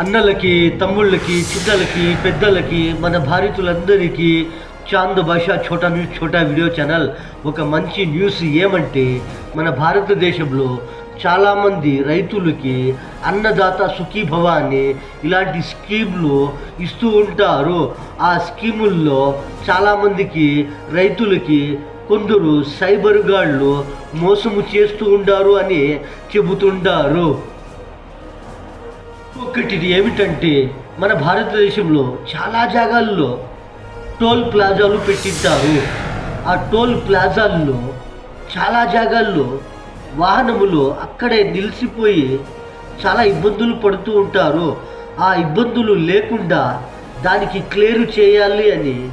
అన్నలకి తమ్ముళ్ళకి చిన్నలకి పెద్దలకి మన భారతులందరికీ చాంద్ భాష Chota news Chota video channel. ఒక మంచి న్యూస్ ఏమంటే మన భారతదేశంలో చాలామంది రైతులకి అన్నదాత సుఖీభవ అని ఇలాంటి స్కీమ్లు ఇస్తూ ఉంటారు. ఆ స్కీముల్లో చాలామందికి రైతులకి కొందరు సైబర్ గాళ్ళు మోసము చేస్తూ ఉండారు అని చెబుతుంటారు. ఒకటి ఏమిటంటే మన భారతదేశంలో చాలా జాగాల్లో టోల్ ప్లాజాలు పెట్టింటారు. ఆ టోల్ ప్లాజాల్లో చాలా జాగాల్లో వాహనములు అక్కడే నిలిచిపోయి చాలా ఇబ్బందులు పడుతూ ఉంటారు. ఆ ఇబ్బందులు లేకుండా దానికి క్లియర్ చేయాలి అని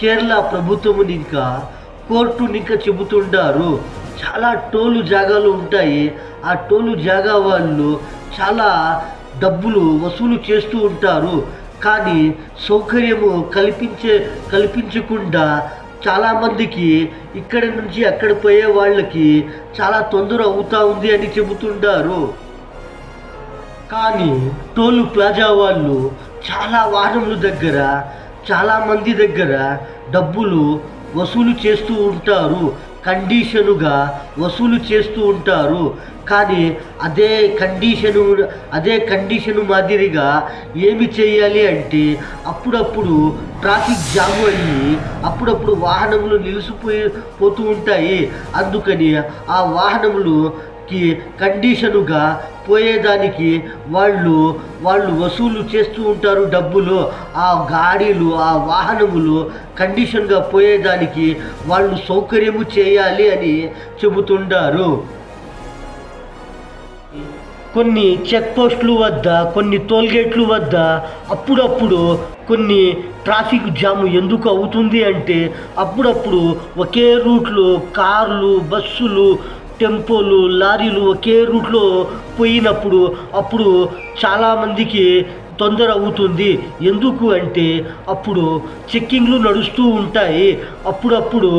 కేరళ ప్రభుత్వముని ఇంకా కోర్టుని ఇంకా చెబుతుంటారు. చాలా టోలు జాగాలు ఉంటాయి. ఆ టోలు జాగా వాళ్ళు చాలా డబ్బులు వసూలు చేస్తూ ఉంటారు. కానీ సౌకర్యము కల్పించే కల్పించకుండా చాలామందికి ఇక్కడి నుంచి అక్కడ పోయే వాళ్ళకి చాలా తొందర అవుతా ఉంది అని చెబుతుంటారు. కానీ టోలు ప్లాజా వాళ్ళు చాలా వాహనముల దగ్గర చాలామంది దగ్గర డబ్బులు వసూలు చేస్తూ ఉంటారు. కండిషనుగా వసూలు చేస్తూ ఉంటారు. కానీ అదే కండిషను అదే కండిషను మాదిరిగా ఏమి చేయాలి అంటే అప్పుడప్పుడు ట్రాఫిక్ జామ్ అయ్యి అప్పుడప్పుడు వాహనములు నిలిచిపోయి పోతూ ఉంటాయి. అందుకని ఆ వాహనములు కి కండిషనుగా పోయేదానికి వాళ్ళు వాళ్ళు వసూలు చేస్తూ ఉంటారు డబ్బులు. ఆ గాడీలు ఆ వాహనములు కండిషన్గా పోయేదానికి వాళ్ళు సౌకర్యము చేయాలి అని చెబుతుంటారు. కొన్ని చెక్ పోస్టులు వద్ద కొన్ని టోల్గేట్లు వద్ద అప్పుడప్పుడు కొన్ని ట్రాఫిక్ జామ్ ఎందుకు అవుతుంది అంటే అప్పుడప్పుడు ఒకే రూట్లో కార్లు బస్సులు టెంపోలు లారీలు ఒకే రూట్లో పోయినప్పుడు అప్పుడు చాలామందికి తొందర అవుతుంది. ఎందుకు అంటే అప్పుడు చెక్కింగ్లు నడుస్తూ ఉంటాయి. అప్పుడప్పుడు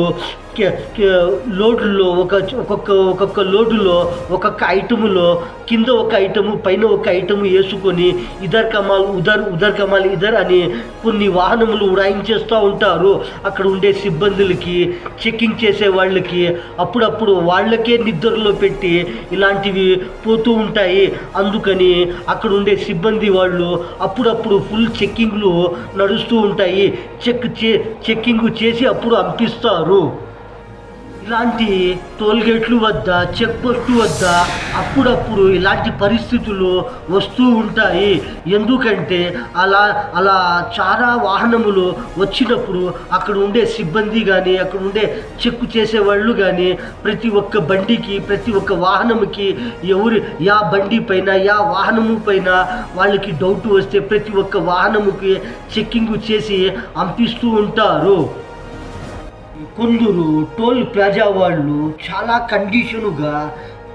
లోటులో లోడ్లో ఒక ఒక్కొక్క ఒక్కొక్క లోటులో ఒక్కొక్క ఐటములో కింద ఒక ఐటము పైన ఒక ఐటము వేసుకొని ఇదర్ కమాల్ ఉదర్ ఉదర్ కమాల్ ఇదర్ అని కొన్ని వాహనములు ఉడాయించేస్తూ ఉంటారు. అక్కడ ఉండే సిబ్బందులకి చెక్కింగ్ చేసే వాళ్ళకి అప్పుడప్పుడు వాళ్ళకే నిద్రలో పెట్టి ఇలాంటివి పోతూ ఉంటాయి. అందుకని అక్కడ ఉండే సిబ్బంది వాళ్ళు అప్పుడప్పుడు ఫుల్ చెక్కింగ్లు నడుస్తూ ఉంటాయి. చెక్ చే చెక్కింగ్ చేసి అప్పుడు పంపిస్తారు ఇలాంటి టోల్గేట్లు వద్ద చెక్ పోస్టు వద్ద అప్పుడప్పుడు ఇలాంటి పరిస్థితులు వస్తూ ఉంటాయి. ఎందుకంటే అలా అలా చాలా వాహనములు వచ్చినప్పుడు అక్కడ ఉండే సిబ్బంది కానీ అక్కడ ఉండే చెక్ చేసే వాళ్ళు కానీ ప్రతి ఒక్క బండికి ప్రతి ఒక్క వాహనముకి ఎవరు యా బండి పైన యా వాహనము పైన వాళ్ళకి డౌట్ వస్తే ప్రతి ఒక్క వాహనముకి చెక్కింగ్ చేసి పంపిస్తూ ఉంటారు. కొందరు టోల్ ప్లాజా వాళ్ళు చాలా కండిషనుగా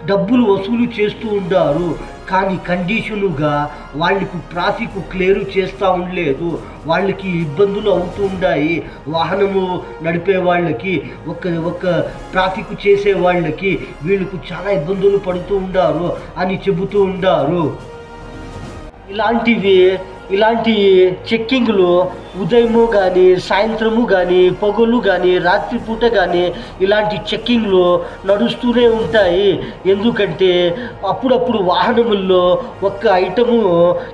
డబ్బులు వసూలు చేస్తూ ఉంటారు కానీ కండిషనుగా వాళ్ళకు ట్రాఫిక్ క్లియర్ చేస్తూ ఉండలేదు. వాళ్ళకి ఇబ్బందులు అవుతూ ఉన్నాయి వాహనము నడిపే వాళ్ళకి ఒక ఒక ట్రాఫిక్ చేసే వాళ్ళకి వీళ్ళకు చాలా ఇబ్బందులు పడుతూ ఉండారు అని చెబుతూ ఉండారు. ఇలాంటివి ఇలాంటి చెక్కింగ్లు ఉదయము కానీ సాయంత్రము కానీ పగలు కానీ రాత్రిపూట కానీ ఇలాంటి చెక్కింగ్లు నడుస్తూనే ఉంటాయి. ఎందుకంటే అప్పుడప్పుడు వాహనముల్లో ఒక్క ఐటము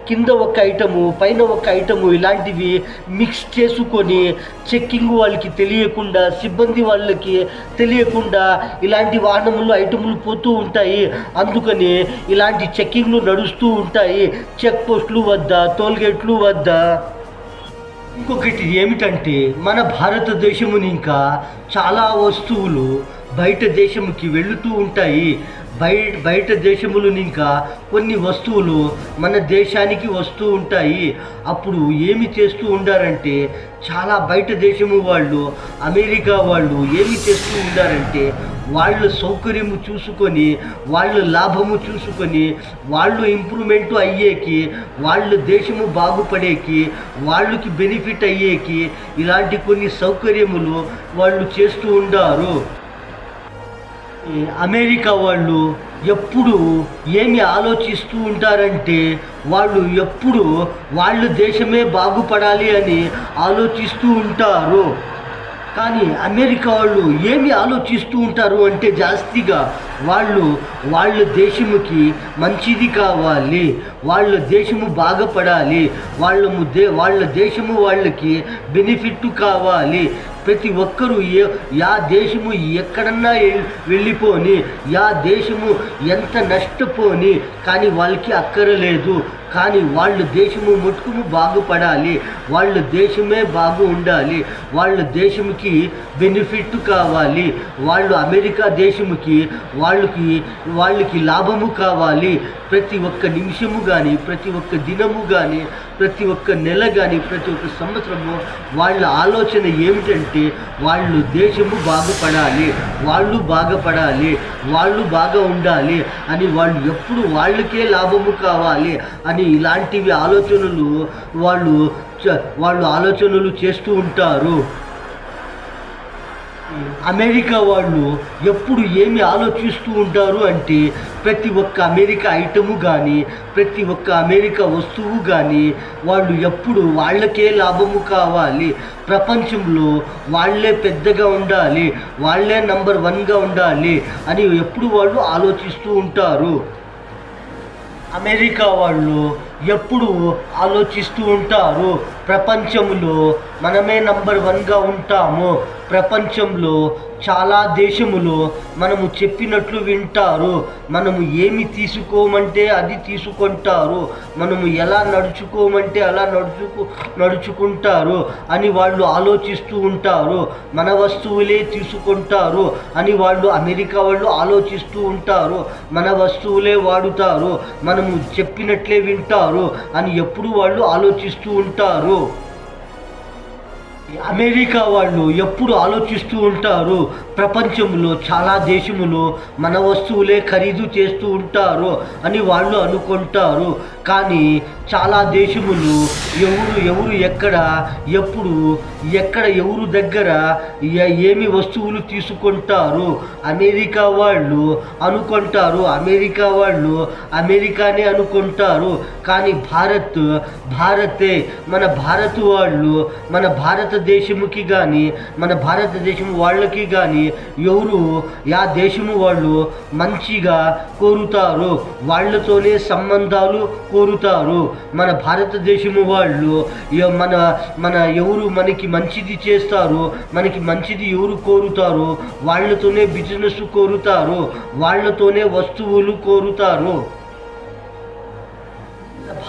కింద ఒక ఐటము పైన ఒక ఐటము ఇలాంటివి మిక్స్ చేసుకొని చెక్కింగ్ వాళ్ళకి తెలియకుండా సిబ్బంది వాళ్ళకి తెలియకుండా ఇలాంటి వాహనములు ఐటములు పోతూ ఉంటాయి. అందుకని ఇలాంటి చెక్కింగ్లు నడుస్తూ ఉంటాయి. చెక్ పోస్టులు వద్ద టోల్గేట్లు వద్ద. ఇంకొకటి ఏమిటంటే మన భారతదేశముని ఇంకా చాలా వస్తువులు బయట దేశముకి వెళుతూ ఉంటాయి. బయట బయట దేశములు ఇంకా కొన్ని వస్తువులు మన దేశానికి వస్తూ ఉంటాయి. అప్పుడు ఏమి చేస్తూ ఉండారంటే చాలా బయట దేశము వాళ్ళు అమెరికా వాళ్ళు ఏమి చేస్తూ ఉండారంటే వాళ్ళ సౌకర్యము చూసుకొని వాళ్ళ లాభము చూసుకొని వాళ్ళు ఇంప్రూవ్మెంట్ అయ్యేకి వాళ్ళు దేశము బాగుపడేకి వాళ్ళకి బెనిఫిట్ అయ్యేకి ఇలాంటి కొన్ని సౌకర్యములు వాళ్ళు చేస్తూ ఉండారు. అమెరికా వాళ్ళు ఎప్పుడు ఏమి ఆలోచిస్తూ ఉంటారంటే వాళ్ళు ఎప్పుడు వాళ్ళు దేశమే బాగుపడాలి అని ఆలోచిస్తూ ఉంటారు. కానీ అమెరికా వాళ్ళు ఏమి ఆలోచిస్తూ ఉంటారు అంటే జాస్తిగా వాళ్ళు వాళ్ళ దేశముకి మంచిది కావాలి వాళ్ళ దేశము బాగుపడాలి వాళ్ళ దే వాళ్ళ దేశము వాళ్ళకి బెనిఫిట్ కావాలి. ప్రతి ఒక్కరూ ఏ యా దేశము ఎక్కడన్నా వెళ్ళిపోని యా దేశము ఎంత నష్టపోని కానీ వాళ్ళకి అక్కరలేదు. కానీ వాళ్ళు దేశము ముట్టుకుని బాగుపడాలి. వాళ్ళ దేశమే బాగు ఉండాలి వాళ్ళ దేశంకి బెనిఫిట్ కావాలి. వాళ్ళు అమెరికా దేశముకి వాళ్ళకి వాళ్ళకి లాభము కావాలి. ప్రతి ఒక్క నిమిషము కానీ ప్రతి ఒక్క దినము కానీ ప్రతి ఒక్క నెల కానీ ప్రతి ఒక్క సంవత్సరము వాళ్ళ ఆలోచన ఏమిటంటే వాళ్ళు దేశము బాగుపడాలి. వాళ్ళు బాగుపడాలి. వాళ్ళు బాగా ఉండాలి అని వాళ్ళు ఎప్పుడు వాళ్ళకే లాభము కావాలి అని ఇలాంటివి ఆలోచనలు వాళ్ళు చ- వాళ్ళు ఆలోచనలు చేస్తూ ఉంటారు. అమెరికా వాళ్ళు ఎప్పుడు ఏమి ఆలోచిస్తూ ఉంటారు అంటే ప్రతి ఒక్క అమెరికా ఐటము కానీ ప్రతి ఒక్క అమెరికా వస్తువు కానీ వాళ్ళు ఎప్పుడు వాళ్ళకే లాభము కావాలి. ప్రపంచంలో వాళ్ళే పెద్దగా ఉండాలి వాళ్ళే నంబర్ వన్గా ఉండాలి అని ఎప్పుడు వాళ్ళు ఆలోచిస్తూ ఉంటారు. అమెరికా వాళ్ళు ఎప్పుడు ఆలోచిస్తూ ఉంటారు. ప్రపంచంలో మనమే నంబర్ వన్గా ఉంటాము. ప్రపంచంలో చాలా దేశములో మనము చెప్పినట్లు వింటారు. మనము ఏమి తీసుకోమంటే అది తీసుకుంటారు. మనము ఎలా నడుచుకోమంటే అలా నడుచుకు నడుచుకుంటారు అని వాళ్ళు ఆలోచిస్తూ ఉంటారు. మన వస్తువులే తీసుకుంటారు అని వాళ్ళు అమెరికా వాళ్ళు ఆలోచిస్తూ ఉంటారు. మన వస్తువులే వాడుతారు. మనము చెప్పినట్లే వింటారు. అని ఎప్పుడు వాళ్ళు ఆలోచిస్తూ ఉంటారు. అమెరికా వాళ్ళు ఎప్పుడు ఆలోచిస్తూ ఉంటారు ప్రపంచంలో చాలా దేశములు మన వస్తువులే ఖరీదు చేస్తూ ఉంటారు అని వాళ్ళు అనుకుంటారు. కానీ చాలా దేశములు ఎవరు ఎవరు ఎక్కడ ఎప్పుడు ఎక్కడ ఎవరు దగ్గర ఏమి వస్తువులు తీసుకుంటారు అమెరికా వాళ్ళు అనుకుంటారు. అమెరికా వాళ్ళు అమెరికానే అనుకుంటారు. కానీ భారత్ భారతే మన భారత్ వాళ్ళు మన భారతదేశముకి కానీ మన భారతదేశం వాళ్ళకి కానీ ఎవరు యా దేశము వాళ్ళు మంచిగా కోరుతారు వాళ్ళతోనే సంబంధాలు కోరుతారు. మన భారతదేశము వాళ్ళు మన మన ఎవరు మనకి మంచిది చేస్తారు మనకి మంచిది ఎవరు కోరుతారు వాళ్ళతోనే బిజినెస్ కోరుతారు వాళ్ళతోనే వస్తువులు కోరుతారు.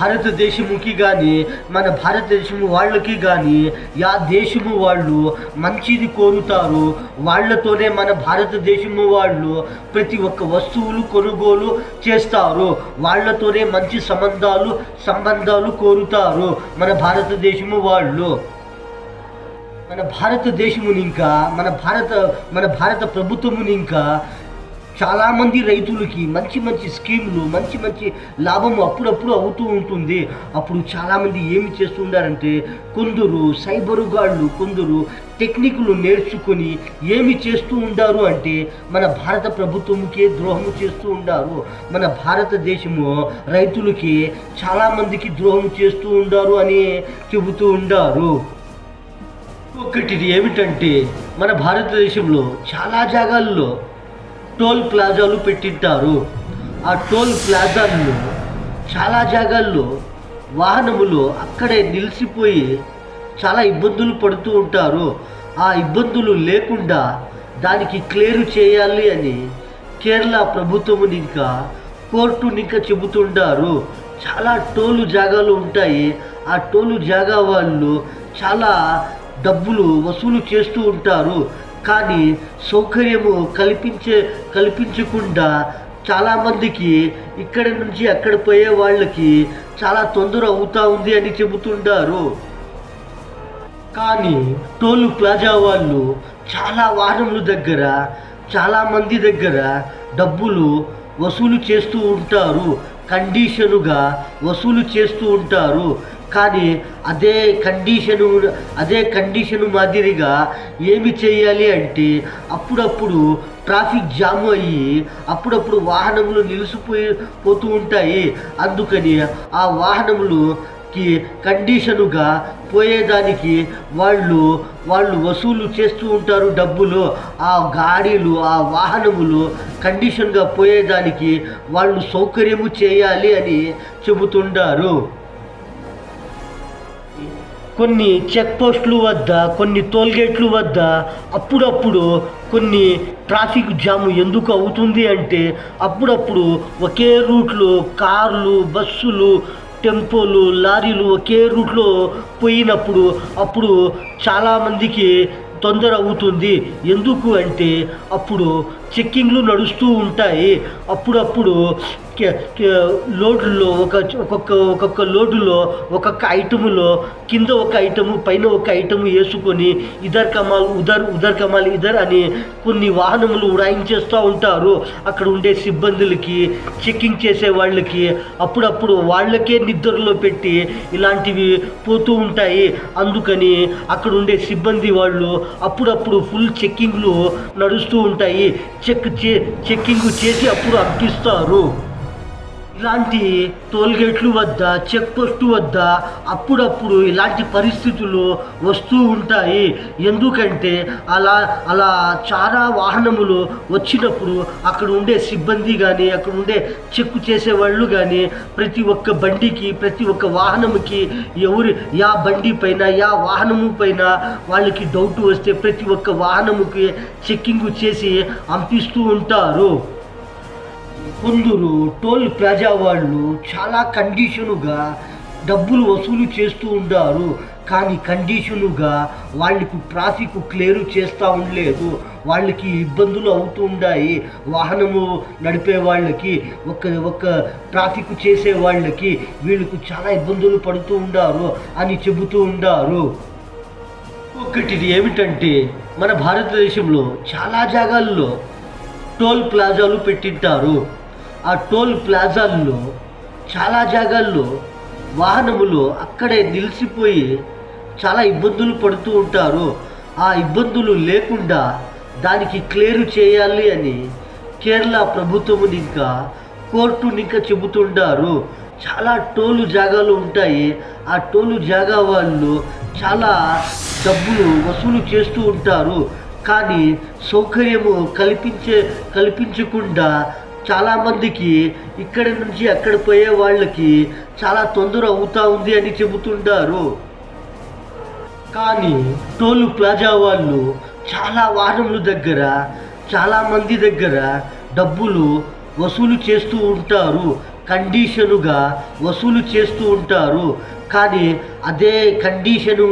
భారతదేశముకి కానీ మన భారతదేశము వాళ్ళకి కానీ యా దేశము వాళ్ళు మంచిది కోరుతారు. వాళ్ళతోనే మన భారతదేశము వాళ్ళు ప్రతి ఒక్క వస్తువులు కొనుగోలు చేస్తారు. వాళ్ళతోనే మంచి సంబంధాలు సంబంధాలు కోరుతారు మన భారతదేశము వాళ్ళు. మన భారతదేశముని ఇంకా మన భారత మన భారత ప్రభుత్వముని ఇంకా చాలామంది రైతులకి మంచి మంచి స్కీములు మంచి మంచి లాభం అప్పుడప్పుడు అవుతూ ఉంటుంది. అప్పుడు చాలామంది ఏమి చేస్తుండారంటే కొందరు సైబరు గాళ్ళు కొందరు టెక్నిక్లు నేర్చుకొని ఏమి చేస్తూ ఉండారు అంటే మన భారత ప్రభుత్వముకే ద్రోహం చేస్తూ ఉండారు. మన భారతదేశము రైతులకి చాలామందికి ద్రోహం చేస్తూ ఉండారు అని చెబుతూ ఉండారు. ఒకటిది ఏమిటంటే మన భారతదేశంలో చాలా జాగాల్లో టోల్ ప్లాజాలు పెట్టింటారు. ఆ టోల్ ప్లాజాల్లో చాలా జాగాల్లో వాహనములు అక్కడే నిలిచిపోయి చాలా ఇబ్బందులు పడుతూ ఉంటారు. ఆ ఇబ్బందులు లేకుండా దానికి క్లియర్ చేయాలి అని కేరళ ప్రభుత్వం ఇంకా కోర్టుని ఇంకా చెబుతుంటారు. చాలా టోలు జాగాలు ఉంటాయి. ఆ టోలు జాగా వాళ్ళు చాలా డబ్బులు వసూలు చేస్తూ ఉంటారు. కానీ సౌకర్యము కల్పించే కల్పించకుండా చాలామందికి ఇక్కడి నుంచి అక్కడ పోయే వాళ్ళకి చాలా తొందర అవుతా ఉంది అని చెబుతుంటారు. కానీ టోలు ప్లాజా వాళ్ళు చాలా వాహనముల దగ్గర చాలామంది దగ్గర డబ్బులు వసూలు చేస్తూ ఉంటారు. కండిషనుగా వసూలు చేస్తూ ఉంటారు. కానీ అదే కండిషను అదే కండిషను మాదిరిగా ఏమి చేయాలి అంటే అప్పుడప్పుడు ట్రాఫిక్ జామ్ అయ్యి అప్పుడప్పుడు వాహనములు నిలిచిపోయి పోతూ ఉంటాయి. అందుకని ఆ వాహనములుకి కండిషనుగా పోయేదానికి వాళ్ళు వాళ్ళు వసూలు చేస్తూ ఉంటారు డబ్బులు. ఆ గాడీలు ఆ వాహనములు కండిషన్గా పోయేదానికి వాళ్ళు సౌకర్యము చేయాలి అని చెబుతుంటారు. కొన్ని చెక్ పోస్టుల వద్ద కొన్ని టోల్గేట్లు వద్ద అప్పుడప్పుడు కొన్ని ట్రాఫిక్ జామ్ ఎందుకు అవుతుంది అంటే అప్పుడప్పుడు ఒకే రూట్లో కార్లు బస్సులు టెంపోలు లారీలు ఒకే రూట్లో పోయినప్పుడు అప్పుడు చాలామందికి తొందర అవుతుంది. ఎందుకు అంటే అప్పుడు చెక్కింగ్లు నడుస్తూ ఉంటాయి. అప్పుడప్పుడు లోడ్లో ఒక ఒక్కొక్క ఒక్కొక్క లోడులో ఒక్కొక్క ఐటములో కింద ఒక ఐటము పైన ఒక ఐటము వేసుకొని ఇదర్ కమాల్ ఉదర్ ఉదర్ కమాల్ ఇదర్ అని కొన్ని వాహనములు ఉడాయించేస్తూ ఉంటారు. అక్కడ ఉండే సిబ్బందులకి చెక్కింగ్ చేసే వాళ్ళకి అప్పుడప్పుడు వాళ్ళకే నిద్రలో పెట్టి ఇలాంటివి పోతూ ఉంటాయి. అందుకని అక్కడ ఉండే సిబ్బంది వాళ్ళు అప్పుడప్పుడు ఫుల్ చెక్కింగ్లు నడుస్తూ ఉంటాయి. చెక్ చే చెక్కింగ్ చేసి అప్పుడు అప్పిస్తారు ఇలాంటి టోల్గేట్లు వద్ద చెక్ పోస్టు వద్ద అప్పుడప్పుడు ఇలాంటి పరిస్థితులు వస్తూ ఉంటాయి. ఎందుకంటే అలా అలా చాలా వాహనములు వచ్చినప్పుడు అక్కడ ఉండే సిబ్బంది కానీ అక్కడ ఉండే చెక్ చేసే వాళ్ళు కానీ ప్రతి ఒక్క బండికి ప్రతి ఒక్క వాహనముకి ఎవరు యా బండి పైన యా వాహనము పైన వాళ్ళకి డౌట్ వస్తే ప్రతి ఒక్క వాహనముకి చెక్కింగ్ చేసి పంపిస్తూ ఉంటారు. కొందరు టోల్ ప్లాజా వాళ్ళు చాలా కండిషనుగా డబ్బులు వసూలు చేస్తూ ఉండారు. కానీ కండిషనుగా వాళ్ళకి ట్రాఫిక్ క్లియర్ చేస్తూ ఉండలేదు. వాళ్ళకి ఇబ్బందులు అవుతూ ఉన్నాయి వాహనము నడిపే వాళ్ళకి ఒక ఒక ట్రాఫిక్ చేసే వాళ్ళకి వీళ్ళకు చాలా ఇబ్బందులు పడుతూ ఉండారు అని చెబుతూ ఉండారు. ఒకటిది ఏమిటంటే మన భారతదేశంలో చాలా జాగాల్లో టోల్ ప్లాజాలు పెట్టింటారు. ఆ టోల్ ప్లాజాల్లో చాలా జాగాల్లో వాహనములు అక్కడే నిలిచిపోయి చాలా ఇబ్బందులు పడుతూ ఉంటారు. ఆ ఇబ్బందులు లేకుండా దానికి క్లియర్ చేయాలి అని కేరళ ప్రభుత్వం ఇంకా కోర్టుని ఇంకా చెబుతుంటారు. చాలా టోలు జాగాలు ఉంటాయి. ఆ టోలు జాగా వాళ్ళు చాలా డబ్బులు వసూలు చేస్తూ ఉంటారు. కానీ సౌకర్యము కల్పించే కల్పించకుండా చాలామందికి ఇక్కడి నుంచి అక్కడ పోయే వాళ్ళకి చాలా తొందర అవుతా ఉంది అని చెబుతుంటారు. కానీ టోలు ప్లాజా వాళ్ళు చాలా వాహనముల దగ్గర చాలామంది దగ్గర డబ్బులు వసూలు చేస్తూ ఉంటారు. కండిషనుగా వసూలు చేస్తూ ఉంటారు. కానీ అదే కండిషను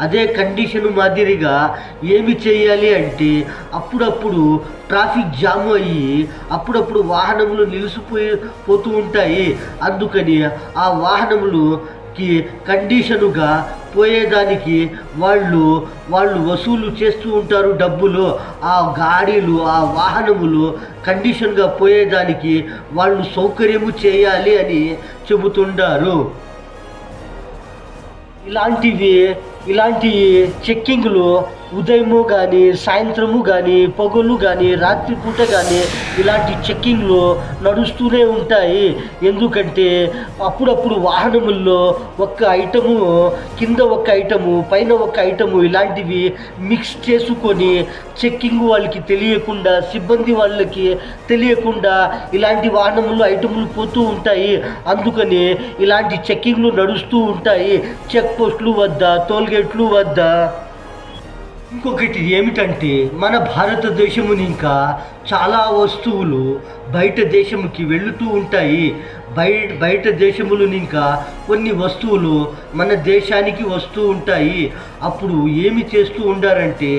అదే కండిషను మాదిరిగా ఏమి చేయాలి అంటే అప్పుడప్పుడు ట్రాఫిక్ జామ్ అయ్యి అప్పుడప్పుడు వాహనములు నిలిచిపోయి పోతూ ఉంటాయి. అందుకని ఆ వాహనములుకి కండిషనుగా పోయేదానికి వాళ్ళు వాళ్ళు వసూలు చేస్తూ ఉంటారు డబ్బులు. ఆ గాడీలు ఆ వాహనములు కండిషన్గా పోయేదానికి వాళ్ళు సౌకర్యము చేయాలి అని చెబుతుంటారు. ఇలాంటివి ఇలాంటి చెక్కింగ్లు ఉదయము కానీ సాయంత్రము కానీ పగలు కానీ రాత్రిపూట కానీ ఇలాంటి చెక్కింగ్లు నడుస్తూనే ఉంటాయి. ఎందుకంటే అప్పుడప్పుడు వాహనముల్లో ఒక ఐటము కింద ఒక ఐటము పైన ఒక ఐటము ఇలాంటివి మిక్స్ చేసుకొని చెక్కింగ్ వాళ్ళకి తెలియకుండా సిబ్బంది వాళ్ళకి తెలియకుండా ఇలాంటి వాహనములు ఐటములు పోతూ ఉంటాయి. అందుకని ఇలాంటి చెక్కింగ్లు నడుస్తూ ఉంటాయి. చెక్ పోస్టులు వద్ద టోల్గేట్లు వద్ద. ఇంకొకటి ఏమిటంటే మన భారతదేశముని ఇంకా చాలా వస్తువులు బయట దేశముకి వెళుతూ ఉంటాయి. బయ బయట దేశములు ఇంకా కొన్ని వస్తువులు మన దేశానికి వస్తూ ఉంటాయి. అప్పుడు ఏమి చేస్తూ ఉండారంటే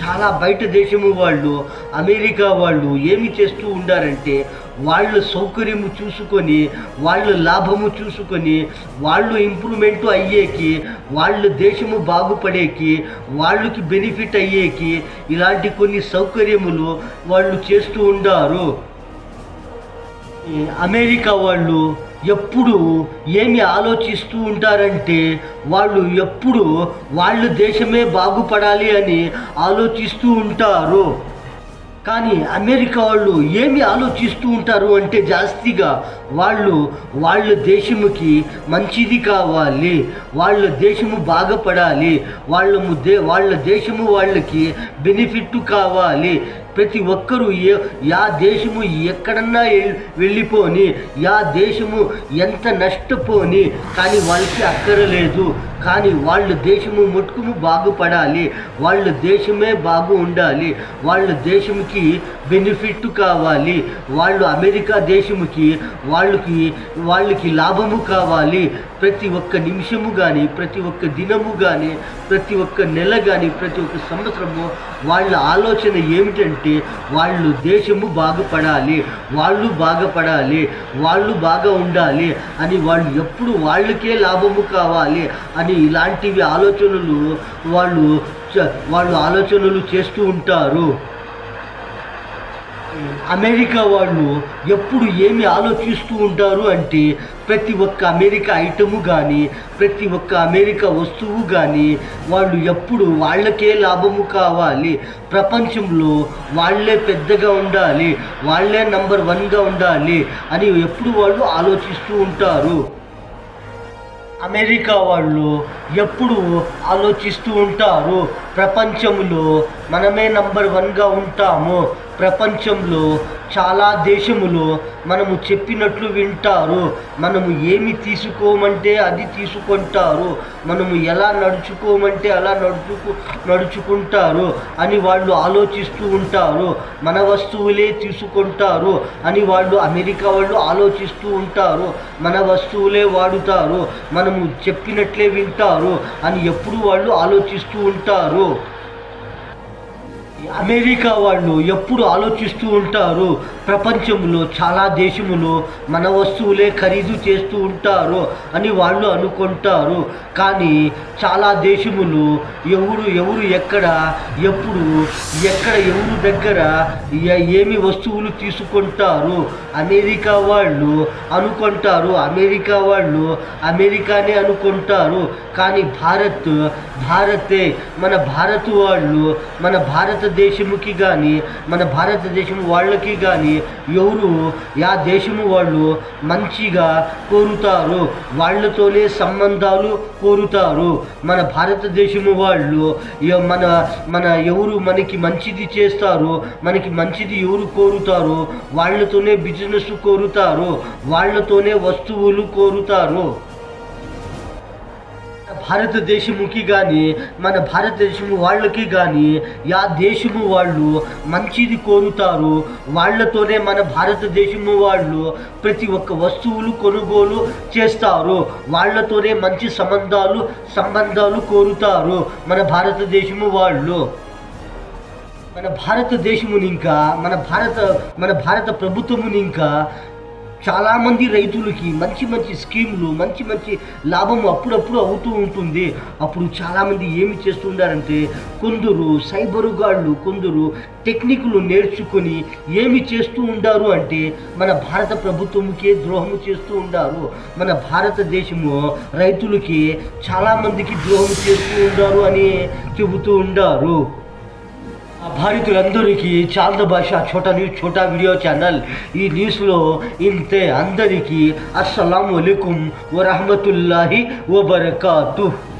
చాలా బయట దేశము వాళ్ళు అమెరికా వాళ్ళు ఏమి చేస్తూ ఉండారంటే వాళ్ళ సౌకర్యము చూసుకొని వాళ్ళు లాభము చూసుకొని వాళ్ళు ఇంప్రూవ్మెంట్ అయ్యేకి వాళ్ళు దేశము బాగుపడేకి వాళ్ళకి బెనిఫిట్ అయ్యేకి ఇలాంటి కొన్ని సౌకర్యములు వాళ్ళు చేస్తూ ఉండారు. అమెరికా వాళ్ళు ఎప్పుడు ఏమి ఆలోచిస్తూ ఉంటారంటే వాళ్ళు ఎప్పుడు వాళ్ళు దేశమే బాగుపడాలి అని ఆలోచిస్తూ ఉంటారు. కానీ అమెరికా వాళ్ళు ఏమి ఆలోచిస్తూ ఉంటారు అంటే జాస్తిగా వాళ్ళు వాళ్ళ దేశముకి మంచిది కావాలి వాళ్ళ దేశము బాగుపడాలి వాళ్ళ ముద్దే వాళ్ళ దేశము వాళ్ళకి బెనిఫిట్ కావాలి ప్రతి ఒక్కరూ ఏ యా దేశము ఎక్కడన్నా వెళ్ళిపోని యా దేశము ఎంత నష్టపోని కానీ వాళ్ళకి అక్కరలేదు కానీ వాళ్ళ దేశము ముట్టుకుము బాగుపడాలి. వాళ్ళ దేశమే బాగు ఉండాలి. వాళ్ళ దేశంకి బెనిఫిట్ కావాలి. వాళ్ళు అమెరికా దేశముకి వాళ్ళకి వాళ్ళకి లాభము కావాలి. ప్రతి ఒక్క నిమిషము కానీ ప్రతి ఒక్క దినము కానీ ప్రతి ఒక్క నెల కానీ ప్రతి ఒక్క సంవత్సరము వాళ్ళ ఆలోచన ఏమిటంటే వాళ్ళు దేశము బాగుపడాలి వాళ్ళు బాగుపడాలి వాళ్ళు బాగా ఉండాలి అని వాళ్ళు ఎప్పుడు వాళ్ళకే లాభము కావాలి అని ఇలాంటివి ఆలోచనలు వాళ్ళు చ- వాళ్ళు ఆలోచనలు చేస్తూ ఉంటారు. అమెరికా వాళ్ళు ఎప్పుడు ఏమి ఆలోచిస్తూ ఉంటారు అంటే ప్రతి ఒక్క అమెరికా ఐటము కానీ ప్రతి ఒక్క అమెరికా వస్తువు కానీ వాళ్ళు ఎప్పుడు వాళ్ళకే లాభము కావాలి. ప్రపంచంలో వాళ్ళే పెద్దగా ఉండాలి వాళ్ళే నంబర్ వన్గా ఉండాలి అని ఎప్పుడు వాళ్ళు ఆలోచిస్తూ ఉంటారు. అమెరికా వాళ్ళు ఎప్పుడు ఆలోచిస్తూ ఉంటారు. ప్రపంచంలో మనమే నంబర్ వన్గా ఉంటాము. ప్రపంచంలో చాలా దేశములు మనము చెప్పినట్లు వింటారు. మనము ఏమి తీసుకోమంటే అది తీసుకుంటారు. మనము ఎలా నడుచుకోమంటే అలా నడుచుకు నడుచుకుంటారు అని వాళ్ళు ఆలోచిస్తూ ఉంటారు. మన వస్తువులే తీసుకుంటారు అని వాళ్ళు అమెరికా వాళ్ళు ఆలోచిస్తూ ఉంటారు. మన వస్తువులే వాడుతారు. మనము చెప్పినట్లే వింటారు అని ఎప్పుడు వాళ్ళు ఆలోచిస్తూ ఉంటారు. అమెరికా వాళ్ళు ఎప్పుడు ఆలోచిస్తూ ఉంటారు ప్రపంచంలో చాలా దేశములు మన వస్తువులే ఖరీదు చేస్తూ ఉంటారు అని వాళ్ళు అనుకుంటారు. కానీ చాలా దేశములు ఎవరు ఎవరు ఎక్కడ ఎప్పుడు ఎక్కడ ఎవరు దగ్గర ఏమి వస్తువులు తీసుకుంటారు అమెరికా వాళ్ళు అనుకుంటారు. అమెరికా వాళ్ళు అమెరికానే అనుకుంటారు. కానీ భారత్ భారతే మన భారత్ వాళ్ళు మన భారత భారతదేశముకి కానీ మన భారతదేశం వాళ్ళకి కానీ ఎవరు యా దేశము వాళ్ళు మంచిగా కోరుతారు వాళ్ళతోనే సంబంధాలు కోరుతారు. మన భారతదేశము వాళ్ళు మన మన ఎవరు మనకి మంచిది చేస్తారు మనకి మంచిది ఎవరు కోరుతారు వాళ్ళతోనే బిజినెస్ కోరుతారు వాళ్ళతోనే వస్తువులు కోరుతారు. భారతదేశముకి కానీ మన భారతదేశము వాళ్ళకి కానీ యా దేశము వాళ్ళు మంచిది కోరుతారు వాళ్ళతోనే మన భారతదేశము వాళ్ళు ప్రతి ఒక్క వస్తువులు కొనుగోలు చేస్తారు వాళ్ళతోనే మంచి సంబంధాలు సంబంధాలు కోరుతారు మన భారతదేశము వాళ్ళు. మన భారతదేశముని ఇంకా మన భారత మన భారత ప్రభుత్వముని ఇంకా చాలామంది రైతులకి మంచి మంచి స్కీములు మంచి మంచి లాభం అప్పుడప్పుడు అవుతూ ఉంటుంది. అప్పుడు చాలామంది ఏమి చేస్తుండారంటే కొందరు సైబరు గాళ్ళు కొందరు టెక్నిక్లు నేర్చుకొని ఏమి చేస్తూ ఉండారు అంటే మన భారత ప్రభుత్వముకే ద్రోహము చేస్తూ ఉండారు. మన భారతదేశము రైతులకి చాలామందికి ద్రోహం చేస్తూ ఉండారు అని చెబుతూ ఉండారు. భారతీయులందరికీ చాంద భాష Chota news Chota video channel. ఈ న్యూస్లో ఇంతే అందరికీ అస్సలం వలైకుం వరహమతుల్లాహి వబర్కాతు.